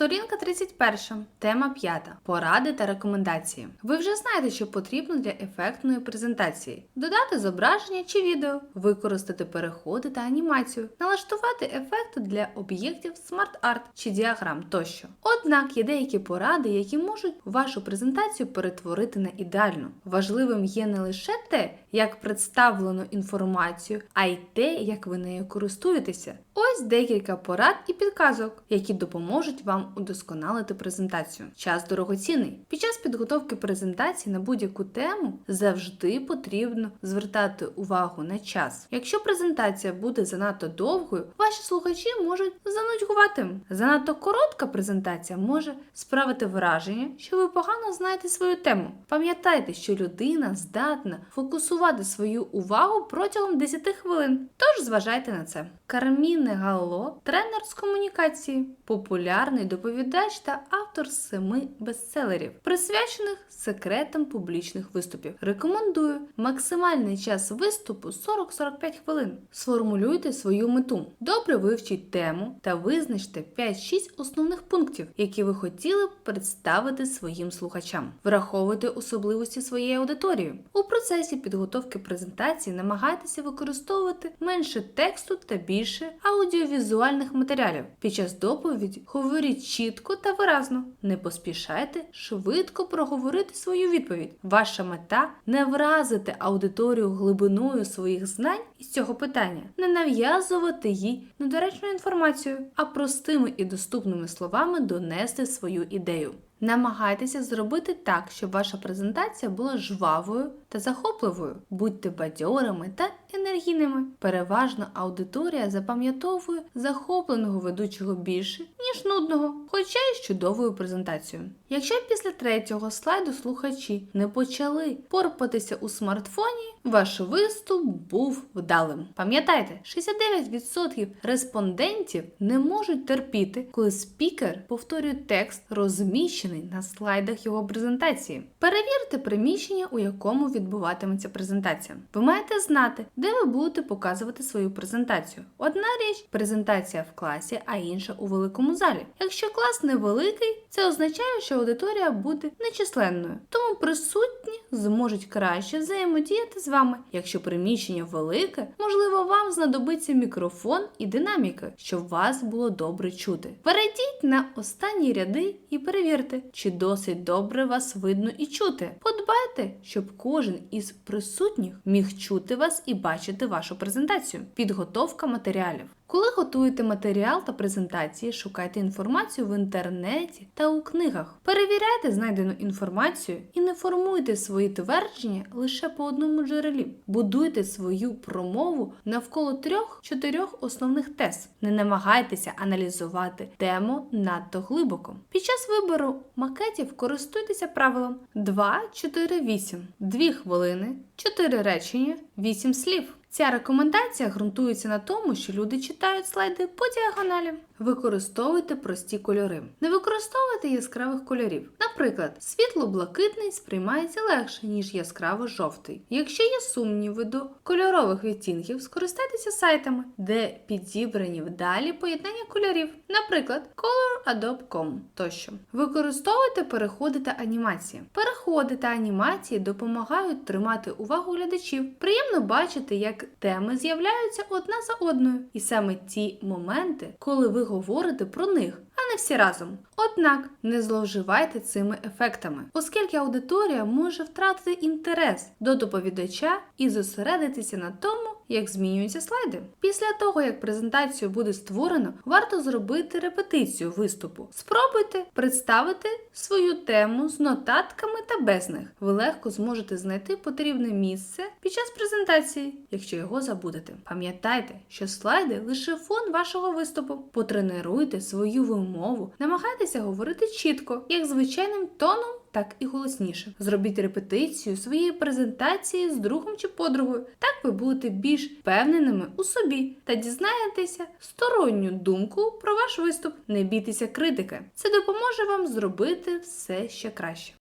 Сторінка 31. Тема 5. Поради та рекомендації. Ви вже знаєте, що потрібно для ефектної презентації: додати зображення чи відео, використати переходи та анімацію, налаштувати ефекти для об'єктів смарт-арт чи діаграм тощо. Однак є деякі поради, які можуть вашу презентацію перетворити на ідеальну. Важливим є не лише те, як представлено інформацію, а й те, як ви нею користуєтеся. Ось декілька порад і підказок, які допоможуть вам удосконалити презентацію. Час дорогоцінний. Під час підготовки презентації на будь-яку тему завжди потрібно звертати увагу на час. Якщо презентація буде занадто довгою, ваші слухачі можуть занудьгувати. Занадто коротка презентація може справити враження, що ви погано знаєте свою тему. Пам'ятайте, що людина здатна фокусувати свою увагу протягом 10 хвилин. Тож зважайте на це. Карміне Галло, тренер з комунікації, популярний доповідач та автор семи бестселерів, присвячених секретам публічних виступів. Рекомендую максимальний час виступу 40-45 хвилин. Сформулюйте свою мету. Добре вивчіть тему та визначте 5-6 основних пунктів, які ви хотіли б представити своїм слухачам. Враховуйте особливості своєї аудиторії. У процесі підготовки презентації намагайтеся використовувати менше тексту та більше аудіовізуальних матеріалів. Під час доповіді говоріть чітко та виразно. Не поспішайте швидко проговорити свою відповідь. Ваша мета не вразити аудиторію глибиною своїх знань із цього питання, не нав'язувати їй недоречну інформацію, а простими і доступними словами донести свою ідею. Намагайтеся зробити так, щоб ваша презентація була жвавою та захопливою. Будьте бадьорими та енергійними. Переважно аудиторія запам'ятовує захопленого ведучого більше, ніж нудного, хоча й з чудовою презентацією. Якщо після третього слайду слухачі не почали порпатися у смартфоні, ваш виступ був вдалим. Пам'ятайте, 69% респондентів не можуть терпіти, коли спікер повторює текст, розміщений на слайдах його презентації. Перевірте приміщення, у якому відбуватиметься презентація. Ви маєте знати, де ви будете показувати свою презентацію. Одна річ презентація в класі, а інша у великому залі. Якщо клас невеликий, це означає, що аудиторія буде нечисленною, тому присутні зможуть краще взаємодіяти з вами. Якщо приміщення велике, можливо, вам знадобиться мікрофон і динаміка, щоб вас було добре чути. Перейдіть на останні ряди і перевірте, чи досить добре вас видно і чути. Подбайте, щоб кожен із присутніх міг чути вас і бачити вашу презентацію. Підготовка матеріалів. Коли готуєте матеріал та презентації, шукайте інформацію в інтернеті та у книгах. Перевіряйте знайдену інформацію і не формуйте свої твердження лише по одному джерелі. Будуйте свою промову навколо трьох-чотирьох основних тез. Не намагайтеся аналізувати тему надто глибоко. Під час вибору макетів користуйтеся правилом 2-4-8. 2 хвилини, 4 речення, 8 слів. Ця рекомендація ґрунтується на тому, що люди читають слайди по діагоналі. Використовуйте прості кольори. Не використовуйте яскравих кольорів. Наприклад, світло-блакитний сприймається легше, ніж яскраво-жовтий. Якщо є сумніви до кольорових відтінків, скористайтеся сайтами, де підібрані вдалі поєднання кольорів, наприклад, coloradobe.com тощо. Використовуйте переходи та анімації. Переходи та анімації допомагають тримати увагу глядачів. Приємно бачити, як теми з'являються одна за одною, і саме ті моменти, коли ви говорите про них, а не всі разом. Однак не зловживайте цими ефектами, оскільки аудиторія може втратити інтерес до доповідача і зосередитися на тому, як змінюються слайди. Після того, як презентацію буде створено, варто зробити репетицію виступу. Спробуйте представити свою тему з нотатками та без них. Ви легко зможете знайти потрібне місце під час презентації, якщо його забудете. Пам'ятайте, що слайди лише фон вашого виступу. Потренуйте свою вимову, намагайтеся говорити чітко, як звичайним тоном так і голосніше. Зробіть репетицію своєї презентації з другом чи подругою. Так ви будете більш впевненими у собі та дізнаєтеся сторонню думку про ваш виступ. Не бійтеся критики. Це допоможе вам зробити все ще краще.